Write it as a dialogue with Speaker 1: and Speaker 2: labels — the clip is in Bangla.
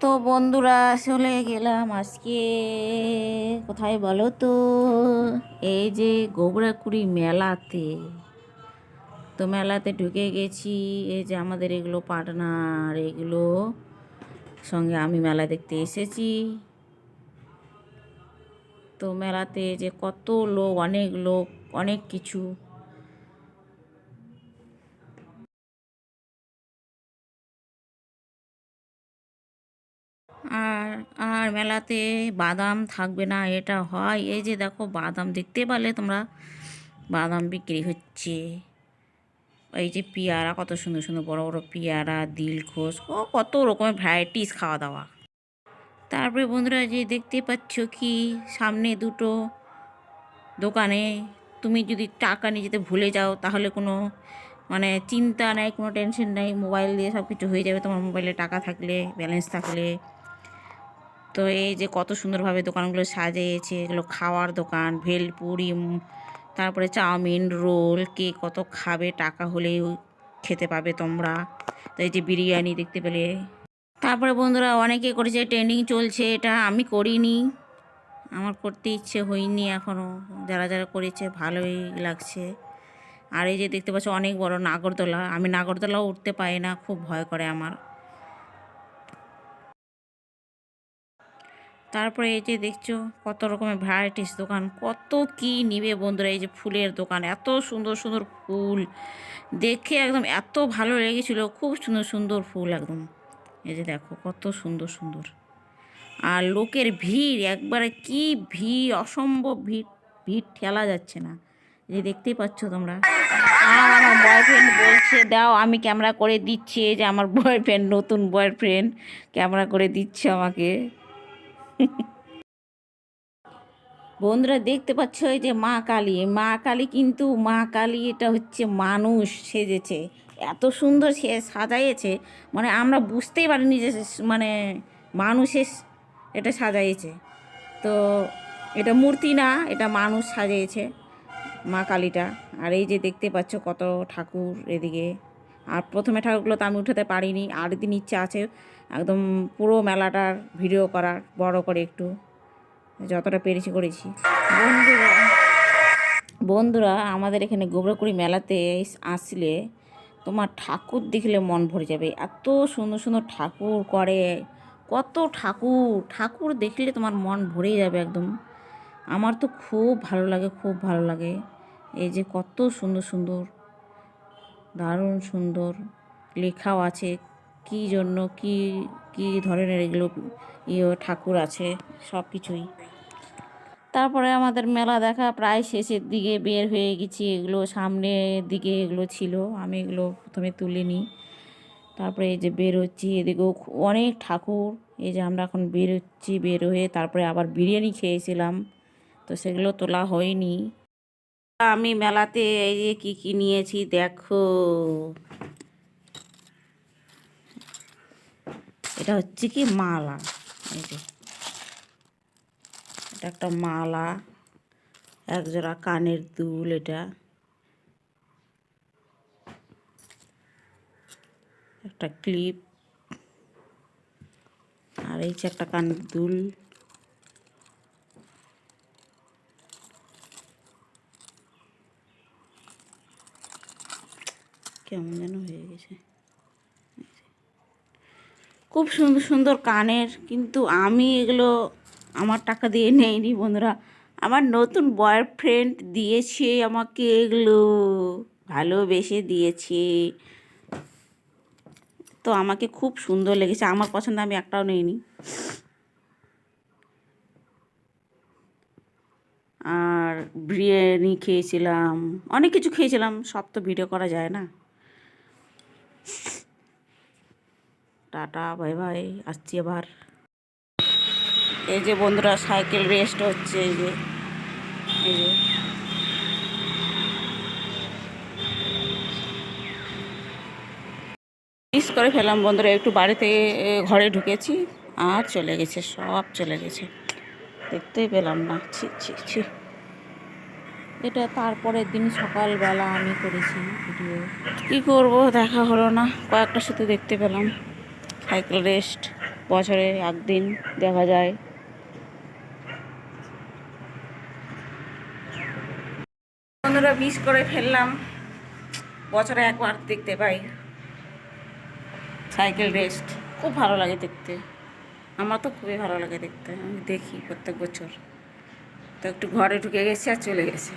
Speaker 1: তো বন্ধুরা, চলে গেলাম আজকে। কোথায় বলো তো? এই যে গোবরাকুড়ি মেলাতে। তো মেলাতে ঢুকে গেছি। এই যে আমাদের এগুলো পার্টনার, এগুলো সঙ্গে আমি মেলা দেখতে এসেছি। তো মেলাতে যে কত লোক, অনেক লোক, অনেক কিছু। আর আর মেলাতে বাদাম থাকবে না, এটা হয়। এই যে দেখো, বাদাম দেখতে পারলে তোমরা? বাদাম বিক্রি হচ্ছে। এই যে পেয়ারা, কত সুন্দর সুন্দর বড় বড় পেয়ারা, দিলখোস, ও কত রকমের ভ্যারাইটিস খাওয়া দাওয়া। তারপরে বন্ধুরা যে দেখতে পাচ্ছ কি? সামনে দুটো দোকানে তুমি যদি টাকা নিয়ে যেতে ভুলে যাও, তাহলে কোনো মানে চিন্তা নাই, কোনো টেনশন নেই মোবাইল দিয়ে সব কিছু হয়ে যাবে। তোমার মোবাইলে টাকা থাকলে ব্যালেন্স থাকলে। তো এই যে কত সুন্দরভাবে দোকানগুলো সাজিয়েছে, এগুলো খাওয়ার দোকান, ভেলপুরি তারপরে চাউমিন, রোল কে কত খাবে, টাকা হলেই খেতে পাবে তোমরা। তো এই যে বিরিয়ানি দেখতে পেলে। তারপরে বন্ধুরা, অনেকে করেছে, ট্রেন্ডিং চলছে, এটা আমি করিনি। আমার করতে ইচ্ছে হয়নি এখনও যারা যারা করেছে, ভালোই লাগছে। আর এই যে দেখতে পাচ্ছ, অনেক বড় নাগরদোলা। আমি নাগরদোলাও উঠতে পারি না, খুব ভয় করে আমার। তারপরে এই যে দেখছ কত রকমের ভ্যারাইটিস দোকান, কত কি নিবে বন্ধুরা এই যে ফুলের দোকান, এত সুন্দর সুন্দর ফুল। দেখে একদম এত ভালো লেগেছিল, খুব সুন্দর সুন্দর ফুল একদম। এই যে দেখো কত সুন্দর সুন্দর। আর লোকের ভিড়, একবারে কি ভিড়, অসম্ভব ভিড় ভিড় ঠেলা যাচ্ছে না। এই যে দেখতেই পাচ্ছ তোমরা। আর আমার বয়ফ্রেন্ড বলছে, দাও, আমি ক্যামেরা করে দিচ্ছি। যে আমার বয়ফ্রেন্ড নতুন বয়ফ্রেন্ড ক্যামেরা করে দিচ্ছে আমাকে। বন্ধুরা দেখতে পাচ্ছ এই যে মা কালী। মা কালী কিন্তু, মা কালী এটা হচ্ছে মানুষ সেজেছে। এত সুন্দর সে সাজাইয়েছে। মানে আমরা বুঝতেই পারিনি যে মানে মানুষের এটা সাজাইয়েছে। তো এটা মূর্তি না, এটা মানুষ সাজিয়েছে মা কালীটা। আর এই যে দেখতে পাচ্ছ কত ঠাকুর এদিকে। আর প্রথমে ঠাকুরগুলো তো আমি উঠাতে পারিনি, আর দিন ইচ্ছা আছে একদম পুরো মেলাটার ভিডিও করার, বড় করে একটু যতটা পেরেছি করেছি। বন্ধুরা বন্ধুরা, আমাদের এখানে গোবরাকুড়ি মেলাতে আসলে তোমার ঠাকুর দেখলে মন ভরে যাবে। এত সুন্দর সুন্দর ঠাকুর করে, কত ঠাকুর ঠাকুর দেখলে তোমার মন ভরে যাবে একদম। আমার তো খুব ভালো লাগে, খুব ভালো লাগে। এই যে কত সুন্দর সুন্দর, দারুণ সুন্দর লেখাও আছে কী জন্য, কি কি ধরনের এগুলো ইয়ে ঠাকুর আছে, সব কিছুই। তারপরে আমাদের মেলা দেখা প্রায় শেষের দিকে বের হয়ে গেছি, এগুলো সামনের দিকে এগুলো ছিল, আমি এগুলো প্রথমে তুলে নিই তারপরে এই যে বের হচ্ছি এদিকেও অনেক ঠাকুর, এই যে আমরা এখন বের হচ্ছি বের হয়ে তারপরে আবার বিরিয়ানি খেয়েছিলাম, তো সেগুলো তোলা হয়নি। আমি মেলাতে এই যে কী কী নিয়েছি, দেখো। এটা হচ্ছে কি মালা, এই যে। এটা একটা মালা, একজোড়া কানের দুল এটা। একটা ক্লিপ, আর এই যে একটা কানের দুল। কেমন যেন হয়ে গেছে। খুব সুন্দর সুন্দর কানের, কিন্তু আমি এগুলো আমার টাকা দিয়ে নেইনি বন্ধুরা। আমার নতুন বয়ফ্রেন্ড দিয়েছে আমাকে এগুলো, ভালোবেসে দিয়েছে। তো আমাকে খুব সুন্দর লেগেছে, আমার পছন্দ আমি একটাও নেইনি। আর বিরিয়ানি খেয়েছিলাম, অনেক কিছু খেয়েছিলাম, সব তো ভিডিও করা যায় না। টাটা, বাই বাই, আসছি আবার। এই যে বন্ধুরা, সাইকেল রেস্ট হচ্ছে, এই যে এই যে। মিস করে ফেলাম বন্ধুরা, একটু বাড়িতে ঘরে ঢুকেছি, আর চলে গেছে, সব চলে গেছে। দেখতেই পেলাম না, ছি ছি ছি। এটা তারপরের দিন সকালবেলা আমি করেছি ভিডিও। কী করব, দেখা হলো না কয়েকটা শুধু দেখতে পেলাম। সাইকেল রেস্ট বছরে একদিন দেখা যায়। বন্ধুরা মিস করে ফেললাম, বছরে একবার দেখতে পাই। সাইকেল রেস্ট খুব ভালো লাগে দেখতে। আমার তো খুবই ভালো লাগে দেখতে, আমি দেখি প্রত্যেক বছর। তো একটু ঘরে ঢুকে গেছে আর চলে গেছে।